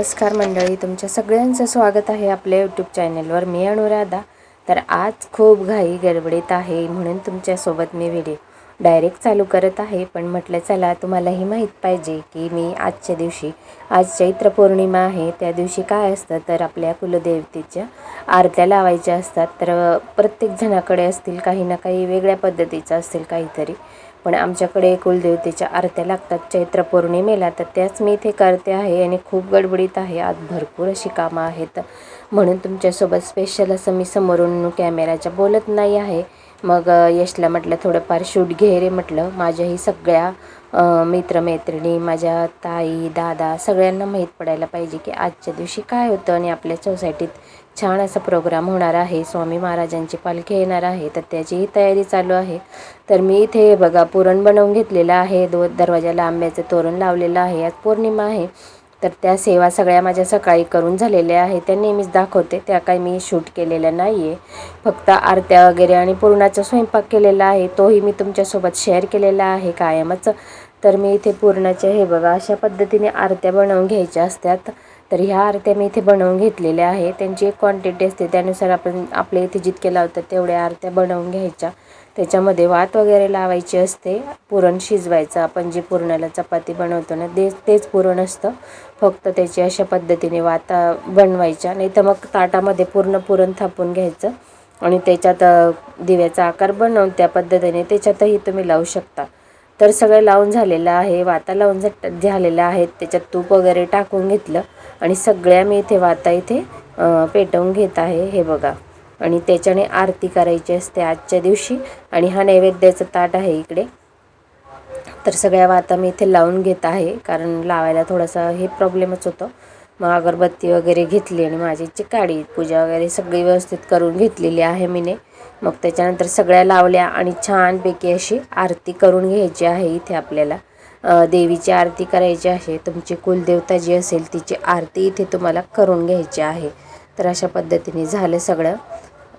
नमस्कार मंडळी तुमच्या सगळ्यांचं स्वागत आहे आपल्या यूट्यूब चॅनलवर मी अनुराधा. तर आज खूप घाई गडबडीत आहे म्हणून तुमच्यासोबत मी व्हिडिओ डायरेक्ट चालू करत आहे पण म्हटलं चला तुम्हालाही माहीत पाहिजे की मी आजच्या दिवशी आज चैत्र पौर्णिमा आहे त्या दिवशी काय असतं? तर आपल्या कुलदेवतेच्या आरत्या लावायच्या असतात. तर प्रत्येक जणाकडे असतील काही ना काही वेगळ्या पद्धतीचं असतील काहीतरी. पण आमच्याकडे कुलदेवतेच्या आरत्या लागतात चैत्र पौर्णिमेला तर त्याच मी इथे करते आहे आणि खूप गडबडीत आहे. आज भरपूर अशी कामं आहेत. म्हणून तुमच्यासोबत स्पेशल असं मी समोरून कॅमेराच्या बोलत नाही आहे. मग यशला म्हटलं थोडंफार शूट घे रे म्हटलं. माझ्याही सगळ्या मित्रमैत्रिणी माझ्या ताई दादा सगळ्यांना माहीत पडायला पाहिजे की आजच्या दिवशी काय होतं आणि आपल्या सोसायटीत छान असा प्रोग्राम होणार आहे. स्वामी महाराजांची पालखी येणार आहे. तर त्याचीही तयारी चालू आहे. तर मी इथे बघा पुरण बनवून घेतलेलं आहे. दो दरवाजाला आंब्याचं तोरण लावलेलं आहे. आज पौर्णिमा आहे. तर त्या सेवा सगळ्या माझ्या सकाळी करून झालेल्या आहे त्या नेहमीच दाखवते. त्या काही मी शूट केलेल्या नाही आहे फक्त आरत्या वगैरे आणि पूर्णाचा स्वयंपाक केलेला आहे. तोही मी तुमच्यासोबत शेअर केलेला आहे कायमच. तर मी इथे पूर्णाच्या हे बघा अशा पद्धतीने आरत्या बनवून घ्यायच्या असतात. तर ह्या आरत्या मी इथे बनवून घेतलेल्या आहे त्यांची एक क्वांटिटी असते. त्यानुसार आपण आपल्या इथे जितके लावतात तेवढ्या आरत्या बनवून घ्यायच्या. त्याच्यामध्ये वात वगैरे लावायची असते पुरण शिजवायचं आपण जे पुरणाला चपाती बनवतो ना ते तेच पुरण असतं. फक्त त्याची अशा पद्धतीने वाता बनवायच्या. नाही तर मग ताटामध्ये पूर्ण पुरण थापून घ्यायचं आणि त्याच्यात दिव्याचा आकार बनवून त्या पद्धतीने त्याच्यातही तुम्ही लावू शकता. तर सगळं लावून झालेलं आहे वाता लावून झालेलं आहे. त्याच्यात तूप वगैरे टाकून घेतलं आणि सगळ्या मी इथे वाता इथे पेटवून घेत आहे. हे बघा. आणि त्याच्याने आरती करायची असते आजच्या दिवशी. आणि हा नैवेद्याचं ताट आहे इकडे. तर सगळ्या वाता मी इथे लावून घेत आहे कारण लावायला थोडासा हे प्रॉब्लेमच होतं. मग अगरबत्ती वगैरे घेतली आणि माझी चिकाडी पूजा वगैरे सगळी व्यवस्थित करून घेतलेली आहे मीने. मग त्याच्यानंतर सगळ्या लावल्या आणि छानपैकी अशी आरती करून घ्यायची आहे इथे आपल्याला. देवीची आरती करायची आहे तुमची कुलदेवता जी असेल तिची आरती इथे तुम्हाला करून घ्यायची आहे. तर अशा पद्धतीने झालं सगळं.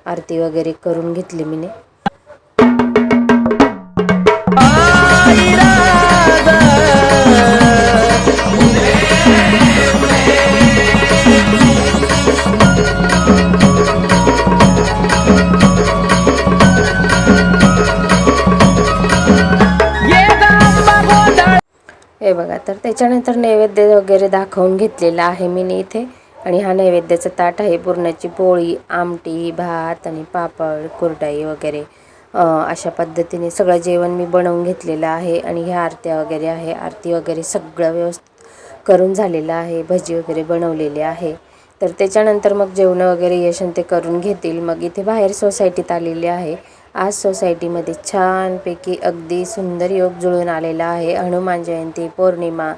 आरती वगैरे करून घेतली मी हे बघा तर त्याच्यानंतर नैवेद्य वगैरे दाखवून घेतलेला आहे मी इथे. आणि हा नैवेद्याचं ताट आहे. पुरणाची पोळी आमटी भात आणि पापड कुरडाई वगैरे. अशा पद्धतीने सगळं जेवण मी बनवून घेतलेलं आहे आणि ह्या आरत्या वगैरे आहे. आरती वगैरे सगळं व्यवस्थित करून झालेलं आहे. भजी वगैरे बनवलेली आहे. तर त्याच्यानंतर मग जेवणं वगैरे यशन ते करून घेतील. मग इथे बाहेर सोसायटीत आलेले आहे. आज सोसायटीमध्ये छानपैकी अगदी सुंदर योग जुळून आलेला आहे. हनुमान जयंती पौर्णिमा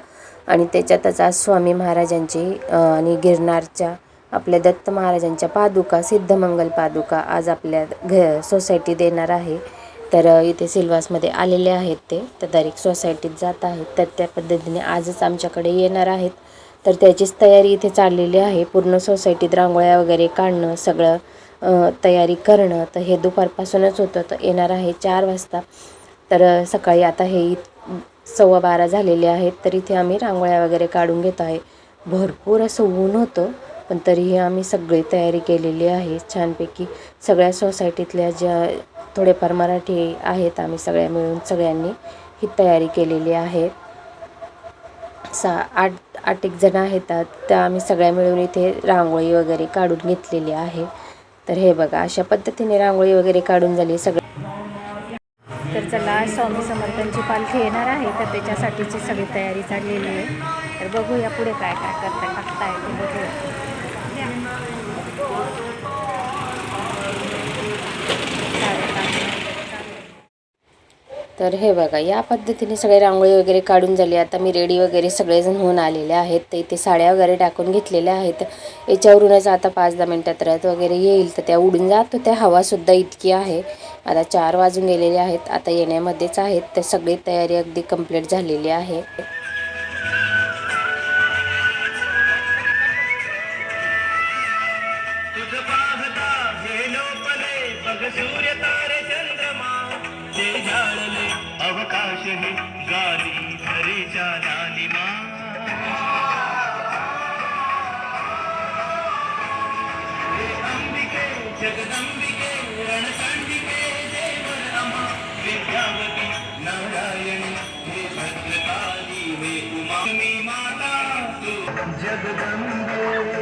आणि त्याच्यातच आज स्वामी महाराजांची आणि गिरनारच्या आपल्या दत्त महाराजांच्या पादुका सिद्धमंगल पादुका आज आपल्या घ सोसायटी देणार आहे. तर इथे सिल्वासमध्ये आलेले आहेत ते. तर दरेक सोसायटीत जात आहेत. तर त्या पद्धतीने आजच आमच्याकडे येणार आहेत. तर त्याचीच तयारी इथे चाललेली आहे. पूर्ण सोसायटीत रांगोळ्या वगैरे काढणं सगळं तयारी करणं तर हे दुपारपासूनच होतं. तर येणार आहे चार वाजता. तर सकाळी आता हे सव्वा बारा झालेले आहेत तर इथे आम्ही रांगोळ्या वगैरे काढून घेत आहे. भरपूर असं ऊन होतं पण तरीही आम्ही सगळी तयारी केलेली आहे. छानपैकी सगळ्या सोसायटीतल्या ज्या थोडेफार मराठी आहेत आम्ही सगळ्या मिळून सगळ्यांनी ही तयारी केलेली आहे. सा आठ आठ एक जण आहेत त्या आम्ही सगळ्या मिळून इथे रांगोळी वगैरे काढून घेतलेली आहे. तर हे बघा अशा पद्धतीने रांगोळी वगैरे काढून झाली सगळं. चला स्वामी समर्थांची पालखी येणार आहे तर त्याच्यासाठीची सगळी तयारी चाललेली आहे. तर बघूया पुढे काय काय करता टाकताय ते बघूया. तर हे बघा या पद्धतीने सगळे रांगोळी वगैरे काढून झाली. आता मी रेडी वगैरे सगळेजण होऊन आलेले आहेत. तर इथे साड्या वगैरे टाकून घेतलेल्या आहेत. याच्यावरूनच आता पाच दहा मिनटात रथ वगैरे येईल. तर त्या उडून जात त्या हवासुद्धा इतकी आहे. आता चार वाजून गेलेले आहेत. आता येण्यामध्येच आहेत. तर सगळी तयारी अगदी कंप्लीट झालेली आहे. अवकाश जगदंबिके रणसांडिके देवर विद्यावती नारायणी हे भद्रकाली हे उमा माता जगदंबे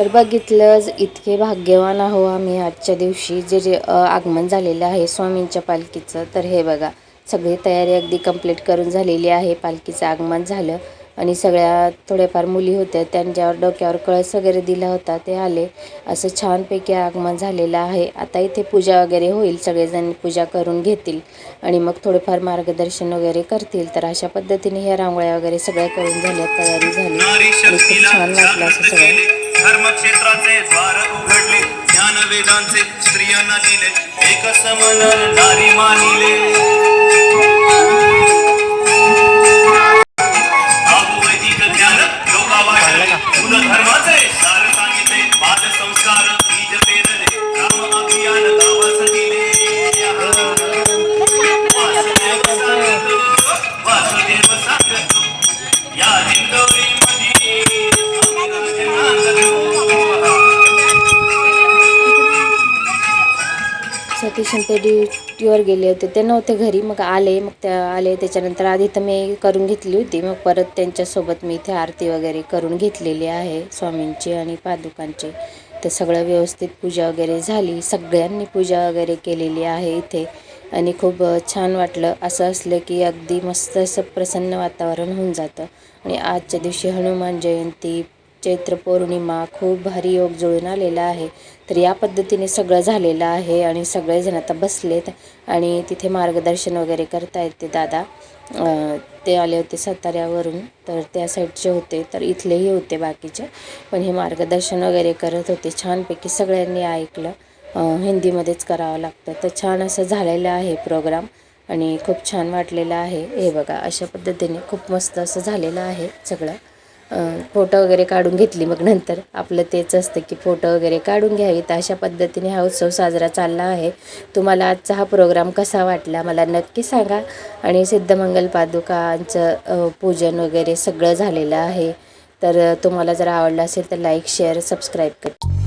तर बघितलं इतके भाग्यवान आहो आम्ही आजच्या दिवशी. जे जे आगमन झालेलं आहे स्वामींच्या पालखीचं तर हे बघा सगळी तयारी अगदी कंप्लीट करून झालेली आहे. पालखीचं आगमन झालं आणि सगळ्या थोड्याफार मुली होत्या त्यांच्यावर डोक्यावर कळस वगैरे दिला होता ते आले. असं छानपैकी आगमन झालेलं आहे. आता इथे पूजा वगैरे होईल सगळेजण पूजा करून घेतील आणि मग थोडेफार मार्गदर्शन वगैरे करतील. तर अशा पद्धतीने ह्या रांगोळ्या वगैरे सगळ्या करून झाल्या तयारी झाली. आणि खूप छान वाटलं असं सगळं. धर्मक्षेत्राचे द्वार उघडले. ज्ञान वेदांचे स्त्रियांना दिले. एक समान नारी मानिले. सतीश ते ड्युटीवर गेले होते. ते नव्हते घरी. मग आले. मग त्या आले. त्याच्यानंतर आधी तर मी करून घेतली होती. मग परत त्यांच्यासोबत मी इथे आरती वगैरे करून घेतलेली आहे. स्वामींची आणि पादुकांची. तर सगळं व्यवस्थित पूजा वगैरे झाली. सगळ्यांनी पूजा वगैरे केलेली आहे इथे. आणि खूप छान वाटलं. असं असलं की अगदी मस्त असं प्रसन्न वातावरण होऊन जातं. आणि आजच्या दिवशी हनुमान जयंती चैत्र पौर्णिमा खूप भारी योग जुळून आलेला आहे. तर या पद्धतीने सगळं झालेलं आहे आणि सगळेजण आता बसलेत आणि तिथे मार्गदर्शन वगैरे करतायत ते दादा. ते आले होते साताऱ्यावरून तर त्या साईडचे होते तर इथलेही होते बाकीचे. पण हे मार्गदर्शन वगैरे करत होते छानपैकी सगळ्यांनी ऐकलं. हिंदीमध्येच करावं लागतं. तर छान असं झालेलं आहे प्रोग्राम आणि खूप छान वाटलेलं आहे. हे बघा अशा पद्धतीने खूप मस्त असं झालेलं आहे सगळं. फोटो वगैरे काढून घेतली मग नंतर. आपलं तेच असतं की फोटो वगैरे काढून घ्यावी तर अशा पद्धतीने हा उत्सव साजरा चालला आहे. तुम्हाला आजचा हा प्रोग्राम कसा वाटला मला नक्की सांगा. आणि सिद्धमंगल पादुकांचं पूजन वगैरे सगळं झालेलं आहे. तर तुम्हाला जर आवडलं असेल तर लाईक शेअर सबस्क्राईब कर.